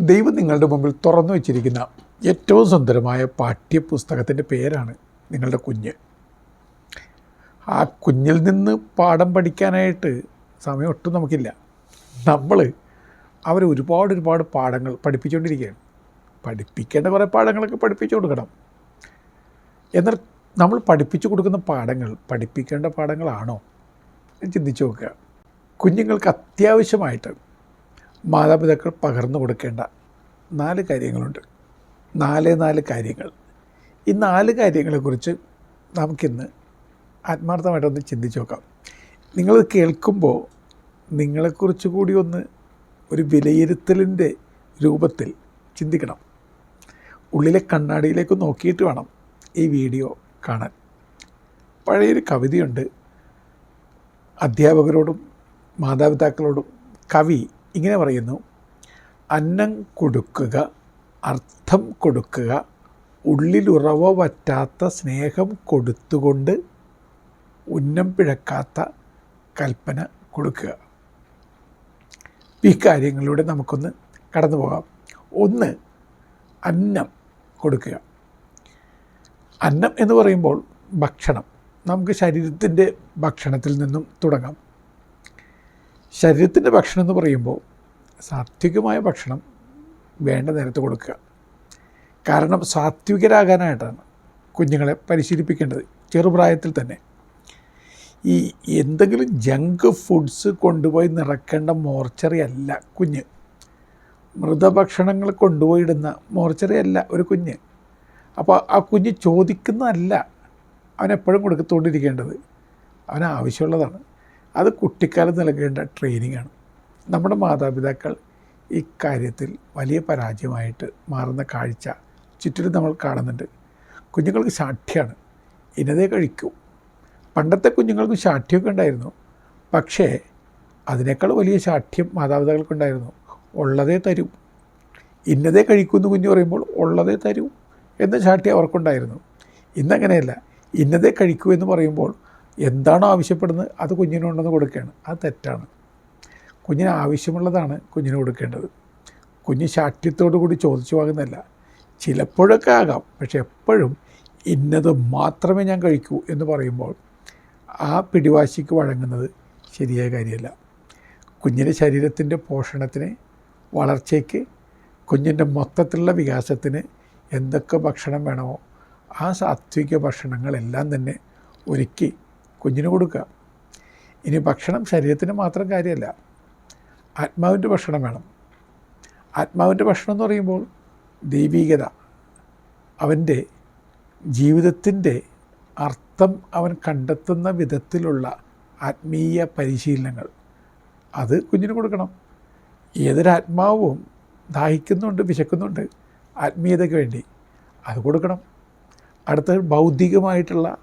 ദൈവം നിങ്ങളുടെ മുമ്പിൽ തുറന്നു വച്ചിരിക്കുന്ന ഏറ്റവും സുന്ദരമായ പാഠ്യപുസ്തകത്തിന്റെ പേരാണ് നിങ്ങളുടെ കുഞ്ഞ്. ആ കുഞ്ഞിൽ നിന്ന് പാഠം പഠിക്കാനായിട്ട് സമയം ഒട്ടും നമുക്കില്ല. നമ്മൾ അവരെ ഒരുപാട് ഒരുപാട് പാഠങ്ങൾ പഠിപ്പിച്ചുകൊണ്ടിരിക്കുകയാണ്. പഠിപ്പിക്കേണ്ട കുറേ പാഠങ്ങളൊക്കെ പഠിപ്പിച്ചു കൊടുക്കണം. എന്നാൽ നമ്മൾ പഠിപ്പിച്ചു കൊടുക്കുന്ന പാഠങ്ങൾ പഠിപ്പിക്കേണ്ട പാഠങ്ങളാണോ ചിന്തിച്ച് നോക്കുക. കുഞ്ഞുങ്ങൾക്ക് അത്യാവശ്യമായിട്ട് മാതാപിതാക്കൾ പകർന്നു കൊടുക്കേണ്ട നാല് കാര്യങ്ങളുണ്ട്. നാല് നാല് കാര്യങ്ങൾ. ഈ നാല് കാര്യങ്ങളെക്കുറിച്ച് നമുക്കിന്ന് ആത്മാർത്ഥമായിട്ടൊന്ന് ചിന്തിച്ച് നോക്കാം. നിങ്ങളത് കേൾക്കുമ്പോൾ നിങ്ങളെക്കുറിച്ച് കൂടി ഒന്ന് ഒരു വിലയിരുത്തലിന്റെ രൂപത്തിൽ ചിന്തിക്കണം. ഉള്ളിലെ കണ്ണാടിയിലേക്ക് നോക്കിയിട്ട് വേണം ഈ വീഡിയോ കാണാൻ. പഴയൊരു കവിതയുണ്ട്. അധ്യാപകരോടും മാതാപിതാക്കളോടും കവി ഇങ്ങനെ പറയുന്നു. അന്നം കൊടുക്കുക അർത്ഥം കൊടുക്കുക ഉള്ളിലുറവ പറ്റാത്ത സ്നേഹം കൊടുത്തുകൊണ്ട് ഉന്നം പിഴക്കാത്ത കൽപ്പന കൊടുക്കുക. ഈ കാര്യങ്ങളിലൂടെ നമുക്കൊന്ന് കടന്നു പോകാം. ഒന്ന് അന്നം കൊടുക്കുക. അന്നം എന്ന് പറയുമ്പോൾ ഭക്ഷണം. നമുക്ക് ശരീരത്തിന്റെ ഭക്ഷണത്തിൽ നിന്നും തുടങ്ങാം. ശരീരത്തിന്റെ ഭക്ഷണം എന്ന് പറയുമ്പോൾ സാത്വികമായ ഭക്ഷണം വേണ്ട നേരത്ത് കൊടുക്കുക. കാരണം സാത്വികരാകാനായിട്ടാണ് കുഞ്ഞുങ്ങളെ പരിശീലിപ്പിക്കേണ്ടത്. ചെറുപ്രായത്തിൽ തന്നെ. ഈ എന്തെങ്കിലും ജങ്ക് ഫുഡ്സ് കൊണ്ടുപോയി നിറക്കേണ്ട മോർച്ചറി അല്ല കുഞ്ഞ്. മൃതഭക്ഷണങ്ങൾ കൊണ്ടുപോയി ഇടുന്ന മോർച്ചറി അല്ല ഒരു കുഞ്ഞ്. അപ്പോൾ ആ കുഞ്ഞ് ചോദിക്കുന്നതല്ല അവനെപ്പോഴും കൊടുത്തുകൊണ്ടിരിക്കേണ്ടത്. അവന് ആവശ്യമുള്ളതാണ്. അത് കുട്ടിക്കാലത്ത് നൽകേണ്ട ട്രെയിനിങ്ങാണ് നമ്മുടെ മാതാപിതാക്കൾ ഇക്കാര്യത്തിൽ കാര്യത്തിൽ വലിയ പരാജയമായിട്ട് മാറുന്ന കാഴ്ച ചുറ്റിലും നമ്മൾ കാണുന്നുണ്ട്. കുഞ്ഞുങ്ങൾക്ക് ശാഠ്യമാണ് ഇന്നതേ കഴിക്കൂ. പണ്ടത്തെ കുഞ്ഞുങ്ങൾക്ക് ശാഠ്യമൊക്കെ ഉണ്ടായിരുന്നു. പക്ഷേ അതിനേക്കാൾ വലിയ ശാഠ്യം മാതാപിതാക്കൾക്കുണ്ടായിരുന്നു. ഉള്ളതേ തരൂ. ഇന്നതേ കഴിക്കുമെന്ന് കുഞ്ഞ് പറയുമ്പോൾ ഉള്ളതേ തരൂ എന്ന ശാഠ്യം അവർക്കുണ്ടായിരുന്നു. ഇന്നങ്ങനെയല്ല. ഇന്നതേ കഴിക്കൂ എന്ന് പറയുമ്പോൾ എന്താണോ ആവശ്യപ്പെടുന്നത് അത് കുഞ്ഞിനുണ്ടെന്ന് കൊടുക്കുകയാണ്. അത് തെറ്റാണ്. കുഞ്ഞിന് ആവശ്യമുള്ളതാണ് കുഞ്ഞിന് കൊടുക്കേണ്ടത്. കുഞ്ഞ് ശാഠ്യത്തോടു കൂടി ചോദിച്ചു വാങ്ങുന്നതല്ല. ചിലപ്പോഴൊക്കെ ആകാം പക്ഷെ എപ്പോഴും ഇന്നത് മാത്രമേ ഞാൻ കഴിക്കൂ എന്ന് പറയുമ്പോൾ ആ പിടിവാശിക്ക് വഴങ്ങുന്നത് ശരിയായ കാര്യമല്ല. കുഞ്ഞിന്റെ ശരീരത്തിന്റെ പോഷണത്തിന് വളർച്ചയ്ക്ക് കുഞ്ഞിന്റെ മൊത്തത്തിലുള്ള വികാസത്തിന് എന്തൊക്കെ ഭക്ഷണം വേണമോ ആ സാത്വിക ഭക്ഷണങ്ങളെല്ലാം തന്നെ ഒരുക്കി കുഞ്ഞിന് കൊടുക്കുക. ഇനി ഭക്ഷണം ശരീരത്തിന് മാത്രം കാര്യമല്ല. ആത്മാവിന്റെ ഭക്ഷണം വേണം. ആത്മാവിന്റെ ഭക്ഷണം എന്ന് പറയുമ്പോൾ ദൈവീകത അവന്റെ ജീവിതത്തിന്റെ അർത്ഥം അവൻ കണ്ടെത്തുന്ന വിധത്തിലുള്ള ആത്മീയ പരിശീലനങ്ങൾ. അത് കുഞ്ഞിന് കൊടുക്കണം. ഏതൊരാത്മാവും ദാഹിക്കുന്നുണ്ട് വിശക്കുന്നുണ്ട് ആത്മീയതയ്ക്ക് വേണ്ടി അത് കൊടുക്കണം. അടുത്ത ഭൗതികമായിട്ടുള്ള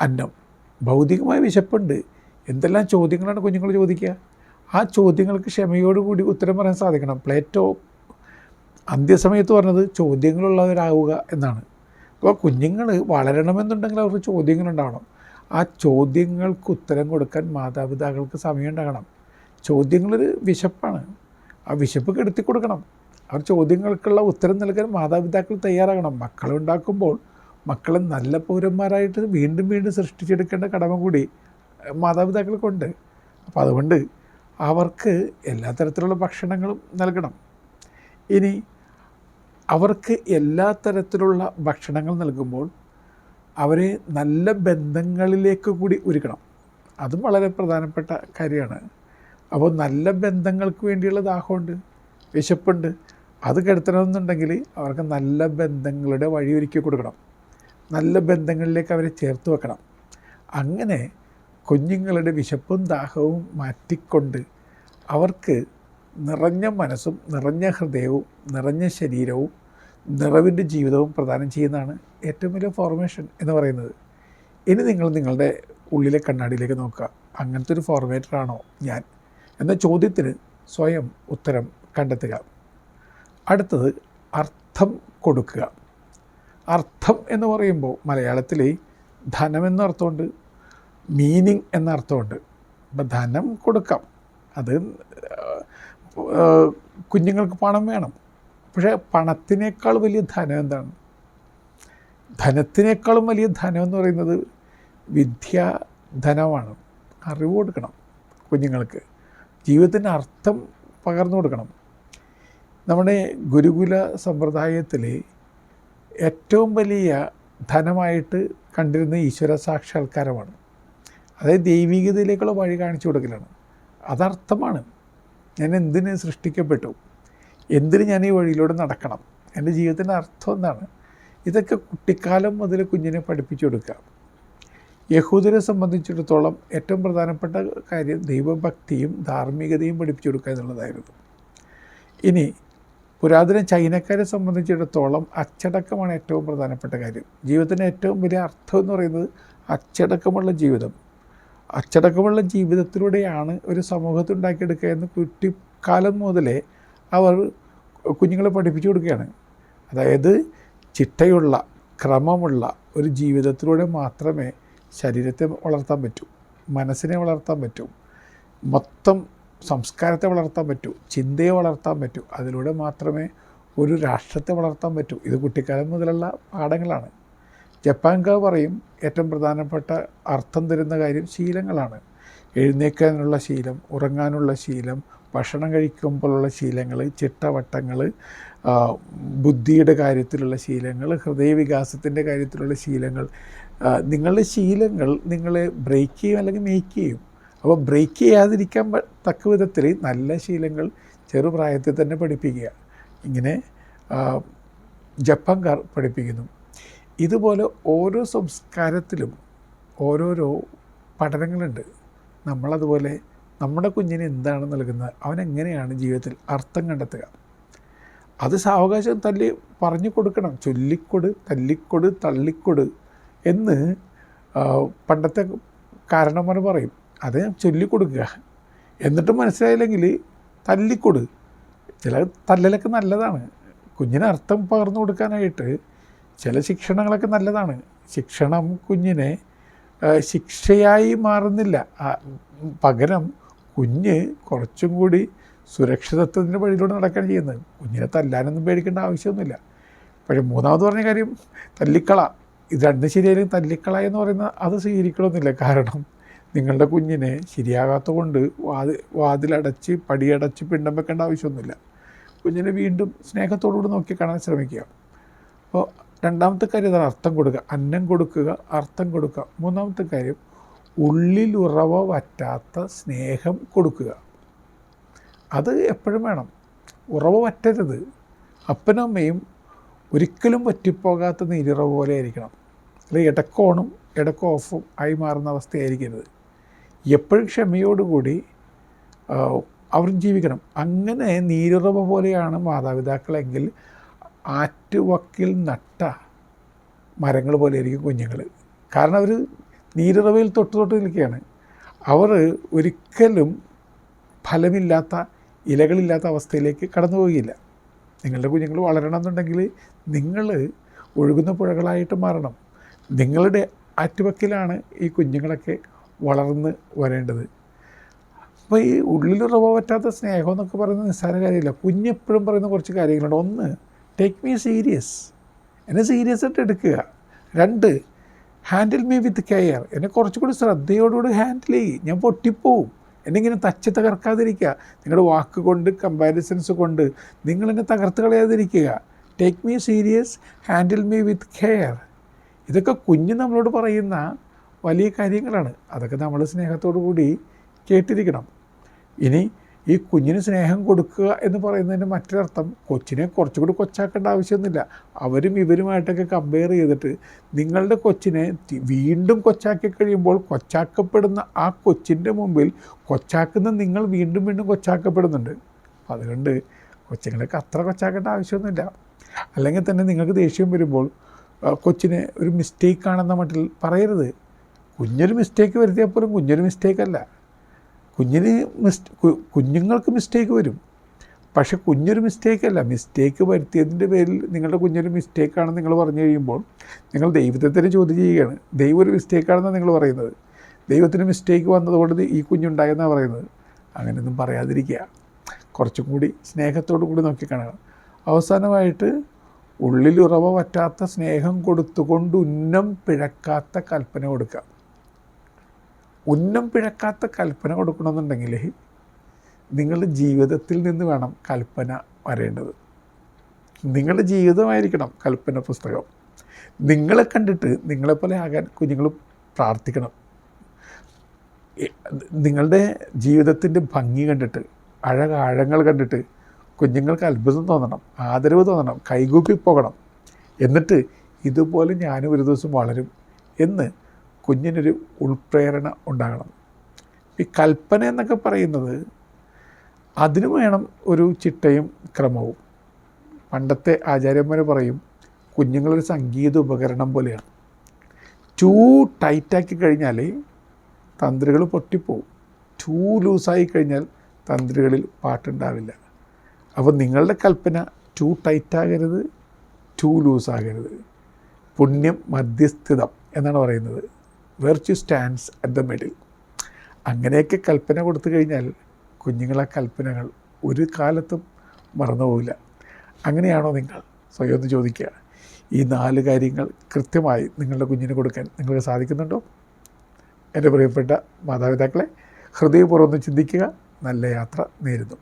അന്നം. ഭൗതികമായ വിശപ്പുണ്ട്. എന്തെല്ലാം ചോദ്യങ്ങളാണ് കുഞ്ഞുങ്ങൾ ചോദിക്കുക? ആ ചോദ്യങ്ങൾക്ക് ക്ഷമയോടുകൂടി ഉത്തരം പറയാൻ സാധിക്കണം. പ്ലേറ്റോ അന്ത്യസമയത്ത് പറഞ്ഞത് ചോദ്യങ്ങളുള്ളവരാവുക എന്നാണ്. അപ്പോൾ കുഞ്ഞുങ്ങൾ വളരണമെന്നുണ്ടെങ്കിൽ അവർക്ക് ചോദ്യങ്ങളുണ്ടാവണം. ആ ചോദ്യങ്ങൾക്ക് ഉത്തരം കൊടുക്കാൻ മാതാപിതാക്കൾക്ക് സമയം ഉണ്ടാകണം ചോദ്യങ്ങളൊരു വിശപ്പാണ്. ആ വിശപ്പ് കെടുത്തി കൊടുക്കണം അവർ ചോദ്യങ്ങൾക്കുള്ള ഉത്തരം നൽകാൻ മാതാപിതാക്കൾ തയ്യാറാകണം. മക്കളെ ഉണ്ടാക്കുമ്പോൾ മക്കളെ നല്ല പൗരന്മാരായിട്ട് വീണ്ടും വീണ്ടും സൃഷ്ടിച്ചെടുക്കേണ്ട കടമ കൂടി മാതാപിതാക്കൾക്കുണ്ട്. അപ്പോൾ അതുകൊണ്ട് അവർക്ക് എല്ലാ തരത്തിലുള്ള ഭക്ഷണങ്ങളും നൽകണം. ഇനി അവർക്ക് എല്ലാ തരത്തിലുള്ള ഭക്ഷണങ്ങൾ നൽകുമ്പോൾ അവരെ നല്ല ബന്ധങ്ങളിലേക്ക് കൂടി ഒരുക്കണം. അതും വളരെ പ്രധാനപ്പെട്ട കാര്യമാണ്. അപ്പോൾ നല്ല ബന്ധങ്ങൾക്ക് വേണ്ടിയുള്ള ദാഹമുണ്ട് വിശപ്പുണ്ട് അത് കെടുത്തണമെന്നുണ്ടെങ്കിൽ അവർക്ക് നല്ല ബന്ധങ്ങളുടെ വഴി ഒരുക്കി കൊടുക്കണം. നല്ല ബന്ധങ്ങളിലേക്ക് അവരെ ചേർത്ത് വെക്കണം. അങ്ങനെ കുഞ്ഞുങ്ങളുടെ വിശപ്പും ദാഹവും മാറ്റിക്കൊണ്ട് അവർക്ക് നിറഞ്ഞ മനസ്സും നിറഞ്ഞ ഹൃദയവും നിറഞ്ഞ ശരീരവും നിറവിന്റെ ജീവിതവും പ്രദാനം ചെയ്യുന്നതാണ് ഏറ്റവും വലിയ ഫോർമേഷൻ എന്ന് പറയുന്നത്. ഇനി നിങ്ങൾ നിങ്ങളുടെ ഉള്ളിലെ കണ്ണാടിയിലേക്ക് നോക്കുക. അങ്ങനത്തെ ഒരു ഫോർമേറ്ററാണോ ഞാൻ? എന്ന ചോദ്യത്തിന് സ്വയം ഉത്തരം കണ്ടെത്തുക. അടുത്തത് അർത്ഥം കൊടുക്കുക. അർത്ഥം എന്ന് പറയുമ്പോൾ മലയാളത്തിൽ ധനം എന്ന അർത്ഥമുണ്ട് മീനിങ് എന്ന അർത്ഥമുണ്ട്. അപ്പം ധനം കൊടുക്കാം. അത് കുഞ്ഞുങ്ങൾക്ക് പണം വേണം. പക്ഷേ പണത്തിനേക്കാൾ വലിയ ധനം എന്താണ്? ധനത്തിനേക്കാളും വലിയ ധനം എന്ന് പറയുന്നത് വിദ്യ ധനമാണ്. അറിവ് കൊടുക്കണം കുഞ്ഞുങ്ങൾക്ക്. ജീവിതത്തിന്റെ അർത്ഥം പകർന്നു കൊടുക്കണം. നമ്മുടെ ഗുരുകുല സമ്പ്രദായത്തിൽ ഏറ്റവും വലിയ ധനമായിട്ട് കണ്ടിരുന്ന ഈശ്വര സാക്ഷാത്കാരമാണ് അതായത് ദൈവികതയിലേക്കുള്ള വഴി കാണിച്ചു കൊടുക്കലാണ്. അതർത്ഥമാണ്. ഞാൻ എന്തിന് സൃഷ്ടിക്കപ്പെട്ടു? എന്തിന് ഞാൻ ഈ വഴിയിലൂടെ നടക്കണം? എന്റെ ജീവിതത്തിന്റെ അർത്ഥം എന്താണ്? ഇതൊക്കെ കുട്ടിക്കാലം മുതൽ കുഞ്ഞിനെ പഠിപ്പിച്ചു കൊടുക്കുക. യഹൂദരെ സംബന്ധിച്ചിടത്തോളം ഏറ്റവും പ്രധാനപ്പെട്ട കാര്യം ദൈവഭക്തിയും ധാർമ്മികതയും പഠിപ്പിച്ചു കൊടുക്കുക എന്നുള്ളതായിരുന്നു. ഇനി പുരാതന ചൈനക്കാരെ സംബന്ധിച്ചിടത്തോളം അച്ചടക്കമാണ് ഏറ്റവും പ്രധാനപ്പെട്ട കാര്യം. ജീവിതത്തിന് ഏറ്റവും വലിയ അർത്ഥം എന്ന് പറയുന്നത് അച്ചടക്കമുള്ള ജീവിതം. അച്ചടക്കമുള്ള ജീവിതത്തിലൂടെയാണ് ഒരു സമൂഹത്തെ ഉണ്ടാക്കിയെടുക്കുക എന്ന് കുട്ടിക്കാലം മുതലേ അവർ കുഞ്ഞുങ്ങളെ പഠിപ്പിച്ചു കൊടുക്കുകയാണ്. അതായത് ചിട്ടയുള്ള ക്രമമുള്ള ഒരു ജീവിതത്തിലൂടെ മാത്രമേ ശരീരത്തെ വളർത്താൻ പറ്റൂ മനസ്സിനെ വളർത്താൻ പറ്റൂ. മൊത്തം സംസ്കാരത്തെ വളർത്താൻ പറ്റൂ ചിന്തയെ വളർത്താൻ പറ്റൂ അതിലൂടെ മാത്രമേ ഒരു രാഷ്ട്രത്തെ വളർത്താൻ പറ്റൂ. ഇത് കുട്ടിക്കാലം മുതലുള്ള പാഠങ്ങളാണ്. ജപ്പാൻകാർ പറയും ഏറ്റവും പ്രധാനപ്പെട്ട അർത്ഥം തരുന്ന കാര്യം ശീലങ്ങളാണ്. എഴുന്നേക്കാനുള്ള ശീലം ഉറങ്ങാനുള്ള ശീലം ഭക്ഷണം കഴിക്കുമ്പോഴുള്ള ശീലങ്ങൾ ചിട്ടവട്ടങ്ങൾ ബുദ്ധിയുടെ കാര്യത്തിലുള്ള ശീലങ്ങൾ ഹൃദയവികാസത്തിന്റെ കാര്യത്തിലുള്ള ശീലങ്ങൾ. നിങ്ങളുടെ ശീലങ്ങൾ നിങ്ങളെ ബ്രേക്ക് ചെയ്യും അല്ലെങ്കിൽ മേക്ക് ചെയ്യും. അപ്പോൾ ബ്രേക്ക് ചെയ്യാതിരിക്കാൻ തക്ക വിധത്തിൽ നല്ല ശീലങ്ങൾ ചെറുപ്രായത്തിൽ തന്നെ പഠിപ്പിക്കുക. ഇങ്ങനെ ജപ്പാൻകാർ പഠിപ്പിക്കുന്നു. ഇതുപോലെ ഓരോ സംസ്കാരത്തിലും ഓരോരോ പഠനങ്ങളുണ്ട്. നമ്മളതുപോലെ നമ്മുടെ കുഞ്ഞിന് എന്താണ് നൽകുന്നത് അവൻ എങ്ങനെയാണ് ജീവിതത്തിൽ അർത്ഥം കണ്ടെത്തുക. അത് സാവകാശം തല്ലി പറഞ്ഞു കൊടുക്കണം. ചൊല്ലിക്കൊട് തല്ലിക്കൊട് തള്ളിക്കൊട് എന്ന് പണ്ടത്തെ കാരണന്മാർ പറയും. അത് ചൊല്ലിക്കൊടുക്കുക. എന്നിട്ട് മനസ്സിലായില്ലെങ്കിൽ തല്ലിക്കൊടു. ചില തല്ലലൊക്കെ നല്ലതാണ്. കുഞ്ഞിന് അർത്ഥം പകർന്നു കൊടുക്കാനായിട്ട് ചില ശിക്ഷണങ്ങളൊക്കെ നല്ലതാണ്. ശിക്ഷണം കുഞ്ഞിനെ ശിക്ഷയായി മാറുന്നില്ല. പകരം കുഞ്ഞ് കുറച്ചും കൂടി സുരക്ഷിതത്വത്തിന്റെ വഴിയിലൂടെ നടക്കുകയാണ് ചെയ്യുന്നത്. കുഞ്ഞിനെ തല്ലാനൊന്നും പേടിക്കേണ്ട ആവശ്യമൊന്നുമില്ല. പക്ഷേ മൂന്നാമത് പറഞ്ഞ കാര്യം തല്ലിക്കള. ഇത് രണ്ട് ശരിയായാലും തല്ലിക്കള എന്ന് പറയുന്നത് അത് സ്വീകരിക്കണമെന്നില്ല. കാരണം നിങ്ങളുടെ കുഞ്ഞിനെ ശരിയാകാത്ത കൊണ്ട് വാതി വാതിലടച്ച് പടിയടച്ച് പിണ്ടം വെക്കേണ്ട ആവശ്യമൊന്നുമില്ല. കുഞ്ഞിനെ വീണ്ടും സ്നേഹത്തോടുകൂടി നോക്കി കാണാൻ ശ്രമിക്കുക. അപ്പോൾ രണ്ടാമത്തെ കാര്യം ഇതാണ് അർത്ഥം കൊടുക്കുക. അന്നം കൊടുക്കുക അർത്ഥം കൊടുക്കുക. മൂന്നാമത്തെ കാര്യം ഉള്ളിലുറവ വറ്റാത്ത സ്നേഹം കൊടുക്കുക. അത് എപ്പോഴും വേണം. ഉറവ വറ്റരുത്. അപ്പനും അമ്മയും ഒരിക്കലും പറ്റിപ്പോകാത്ത നീരിറവ് പോലെ ആയിരിക്കണം. അല്ലെങ്കിൽ ഇടക്കോണും ഇടക്കോഫും ആയി മാറുന്ന അവസ്ഥയായിരിക്കരുത്. എപ്പോഴും ക്ഷമയോടുകൂടി അവർ ജീവിക്കണം. അങ്ങനെ നീരുറവ പോലെയാണ് മാതാപിതാക്കളെങ്കിൽ ആറ്റുവക്കിൽ നട്ട മരങ്ങൾ പോലെ ആയിരിക്കും കുഞ്ഞുങ്ങൾ. കാരണം അവർ നീരുറവയിൽ തൊട്ട് തൊട്ട് നിൽക്കുകയാണ്. അവർ ഒരിക്കലും ഫലമില്ലാത്ത ഇലകളില്ലാത്ത അവസ്ഥയിലേക്ക് കടന്നു പോവുകയില്ല. നിങ്ങളുടെ കുഞ്ഞുങ്ങൾ വളരണമെന്നുണ്ടെങ്കിൽ നിങ്ങൾ ഒഴുകുന്ന പുഴകളായിട്ട് മാറണം. നിങ്ങളുടെ ആറ്റുവക്കിലാണ് ഈ കുഞ്ഞുങ്ങളൊക്കെ വളർന്ന് വരേണ്ടത്. അപ്പോൾ ഈ ഉള്ളിലുറവ പറ്റാത്ത സ്നേഹം എന്നൊക്കെ പറയുന്നത് നിസ്സാര കാര്യമില്ല. കുഞ്ഞെപ്പോഴും പറയുന്ന കുറച്ച് കാര്യങ്ങളുണ്ട്. ഒന്ന് ടേക്ക് മീ സീരിയസ് എന്നെ സീരിയസ് ആയിട്ട് എടുക്കുക. രണ്ട് ഹാൻഡിൽ മീ വിത്ത് കെയർ എന്നെ കുറച്ചുകൂടി ശ്രദ്ധയോടുകൂടി ഹാൻഡിൽ ചെയ്യും. ഞാൻ പൊട്ടിപ്പോവും. എന്നെ ഇങ്ങനെ തച്ച് തകർക്കാതിരിക്കുക. നിങ്ങളുടെ വാക്ക് കൊണ്ട് കമ്പാരിസൺസ് കൊണ്ട് നിങ്ങളെന്നെ തകർത്ത് കളയാതിരിക്കുക. Take me serious handle me with care ഇതൊക്കെ കുഞ്ഞ് നമ്മളോട് പറയുന്ന വലിയ കാര്യങ്ങളാണ്. അതൊക്കെ നമ്മൾ സ്നേഹത്തോടു കൂടി കേട്ടിരിക്കണം. ഇനി ഈ കുഞ്ഞിന് സ്നേഹം കൊടുക്കുക എന്ന് പറയുന്നതിന്റെ മറ്റൊരർത്ഥം കൊച്ചിനെ കുറച്ചുകൂടി കൊച്ചാക്കേണ്ട ആവശ്യമൊന്നുമില്ല. അവരും ഇവരുമായിട്ടൊക്കെ കമ്പയർ ചെയ്തിട്ട് നിങ്ങളുടെ കൊച്ചിനെ വീണ്ടും കൊച്ചാക്കി കഴിയുമ്പോൾ കൊച്ചാക്കപ്പെടുന്ന ആ കൊച്ചിന്റെ മുമ്പിൽ കൊച്ചാക്കുന്ന നിങ്ങൾ വീണ്ടും വീണ്ടും കൊച്ചാക്കപ്പെടുന്നുണ്ട്. അതുകൊണ്ട് കൊച്ചുങ്ങളൊക്കെ അത്ര കൊച്ചാക്കേണ്ട ആവശ്യമൊന്നുമില്ല. അല്ലെങ്കിൽ തന്നെ നിങ്ങൾക്ക് ദേഷ്യം വരുമ്പോൾ കൊച്ചിനെ ഒരു മിസ്റ്റേക്കാണെന്ന മട്ടിൽ പറയരുത്. കുഞ്ഞൊരു മിസ്റ്റേക്ക് വരുത്തിയാൽ പോലും കുഞ്ഞൊരു മിസ്റ്റേക്കല്ല കുഞ്ഞിന് മിസ്റ്റ് കുഞ്ഞുങ്ങൾക്ക് മിസ്റ്റേക്ക് വരും. പക്ഷെ കുഞ്ഞൊരു മിസ്റ്റേക്കല്ല മിസ്റ്റേക്ക് വരുത്തിയതിന്റെ പേരിൽ നിങ്ങളുടെ കുഞ്ഞൊരു മിസ്റ്റേക്കാണെന്ന് നിങ്ങൾ പറഞ്ഞു കഴിയുമ്പോൾ നിങ്ങൾ ദൈവത്തെ തന്നെ ചോദ്യം ചെയ്യുകയാണ്. ദൈവം ഒരു മിസ്റ്റേക്കാണെന്നാണ് നിങ്ങൾ പറയുന്നത്. ദൈവത്തിന് മിസ്റ്റേക്ക് വന്നതുകൊണ്ട് ഈ കുഞ്ഞുണ്ടായെന്നാണ് പറയുന്നത്. അങ്ങനെയൊന്നും പറയാതിരിക്കുക. കുറച്ചും കൂടി സ്നേഹത്തോടു കൂടി നോക്കി കാണുക അവസാനമായിട്ട് ഉള്ളിൽ ഉറവ പറ്റാത്ത സ്നേഹം കൊടുത്തുകൊണ്ട് ഉന്നം പിഴക്കാത്ത കൽപ്പന കൊടുക്കുക. ഉന്നം പിഴക്കാത്ത കൽപ്പന കൊടുക്കണമെന്നുണ്ടെങ്കിൽ നിങ്ങളുടെ ജീവിതത്തിൽ നിന്ന് വേണം കൽപ്പന വരേണ്ടത്. നിങ്ങളുടെ ജീവിതമായിരിക്കണം കൽപ്പന പുസ്തകം. നിങ്ങളെ കണ്ടിട്ട് നിങ്ങളെപ്പോലെ ആകാൻ കുഞ്ഞുങ്ങൾ പ്രാർത്ഥിക്കണം. നിങ്ങളുടെ ജീവിതത്തിന്റെ ഭംഗി കണ്ടിട്ട് അഴകാഴങ്ങൾ കണ്ടിട്ട് കുഞ്ഞുങ്ങൾക്ക് അത്ഭുതം തോന്നണം ആദരവ് തോന്നണം കൈകൂപ്പി പോകണം. എന്നിട്ട് ഇതുപോലെ ഞാനും ഒരു ദിവസം വളരും എന്ന് കുഞ്ഞിനൊരു ഉൾപ്രേരണ ഉണ്ടാകണം. ഈ കൽപ്പന എന്നൊക്കെ പറയുന്നത് അതിന് വേണം ഒരു ചിട്ടയും ക്രമവും. പണ്ടത്തെ ആചാര്യന്മാർ പറയും കുഞ്ഞുങ്ങളൊരു സംഗീത ഉപകരണം പോലെയാണ്. ടൂ ടൈറ്റാക്കി കഴിഞ്ഞാൽ തന്ത്രികൾ പൊട്ടിപ്പോവും. ടൂ ലൂസായി കഴിഞ്ഞാൽ തന്ത്രികളിൽ പാട്ടുണ്ടാവില്ല. അപ്പോൾ നിങ്ങളുടെ കൽപ്പന ടൂ ടൈറ്റാകരുത് ടൂ ലൂസാകരുത്. പുണ്യം മധ്യസ്ഥിതം എന്നാണ് പറയുന്നത്. Virtue stands at the middle അങ്ങനെയൊക്കെ കൽപ്പന കൊടുത്തു കഴിഞ്ഞാൽ കുഞ്ഞുങ്ങളെ കൽപ്പനകൾ ഒരു കാലത്തും മറന്നുപോകില്ല അങ്ങനെയാണോ നിങ്ങൾ? സ്വയം ഒന്ന് ചോദിക്കുക. ഈ നാല് കാര്യങ്ങൾ കൃത്യമായി നിങ്ങളുടെ കുഞ്ഞിന് കൊടുക്കാൻ നിങ്ങൾക്ക് സാധിക്കുന്നുണ്ടോ? എന്റെ പ്രിയപ്പെട്ട മാതാപിതാക്കളെ ഹൃദയപൂർവം ചിന്തിക്കുക. നല്ല യാത്ര നേരുന്നു.